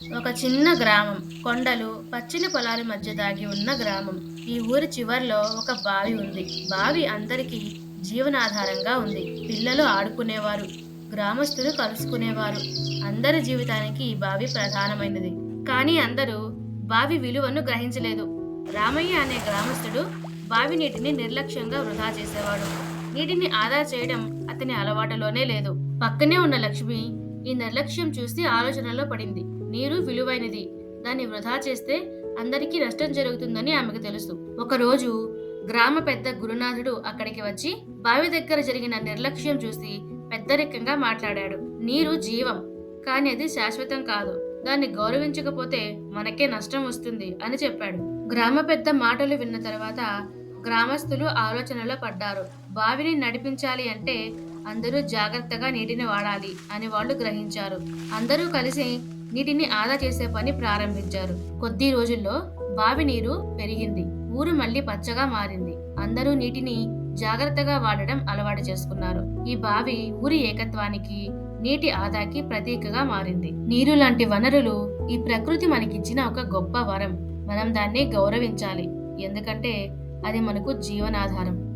ఒక చిన్న గ్రామం. కొండలు పచ్చని పొలాల మధ్య దాగి ఉన్న గ్రామం. ఈ ఊరి చివర్లో ఒక బావి ఉంది. బావి అందరికీ జీవనాధారంగా ఉంది. పిల్లలు ఆడుకునేవారు. గ్రామస్తులు కలుసుకునేవారు. అందరి జీవితానికి ఈ బావి ప్రధానమైనది. కానీ అందరూ బావి విలువను గ్రహించలేదు. రామయ్య అనే గ్రామస్తుడు బావి నీటిని నిర్లక్ష్యంగా వృధా చేసేవాడు. నీటిని ఆదా చేయడం అతని అలవాటులోనే లేదు. పక్కనే ఉన్న లక్ష్మి ఈ నిర్లక్ష్యం చూసి ఆలోచనలో పడింది. నీరు విలువైనది. దాన్ని వృధా చేస్తే అందరికీ నష్టం జరుగుతుందని ఆమెకు తెలుసు. ఒకరోజు గ్రామ పెద్ద గురునాథుడు అక్కడికి వచ్చి బావి దగ్గర జరిగిన నిర్లక్ష్యం చూసి పెద్దరికంగా మాట్లాడాడు. నీరు జీవం కానీ అది శాశ్వతం కాదు. దాన్ని గౌరవించకపోతే మనకే నష్టం వస్తుంది అని చెప్పాడు. గ్రామ పెద్ద మాటలు విన్న తర్వాత గ్రామస్తులు ఆలోచనలో పడ్డారు. బావిని నడిపించాలి అంటే అందరూ జాగ్రత్తగా నీటిని వాడాలి అని వాళ్ళు గ్రహించారు. అందరూ కలిసి నీటిని ఆదా చేసే పని ప్రారంభించారు. కొద్ది రోజుల్లో బావి నీరు పెరిగింది. ఊరు మళ్ళీ పచ్చగా మారింది. అందరూ నీటిని జాగ్రత్తగా వాడడం అలవాటు చేసుకున్నారు. ఈ బావి ఊరి ఏకత్వానికి నీటి ఆదాకి ప్రతీకగా మారింది. నీరు లాంటి వనరులు ఈ ప్రకృతి మనకిచ్చిన ఒక గొప్ప వరం. మనం దాన్ని గౌరవించాలి. ఎందుకంటే అది మనకు జీవనాధారం.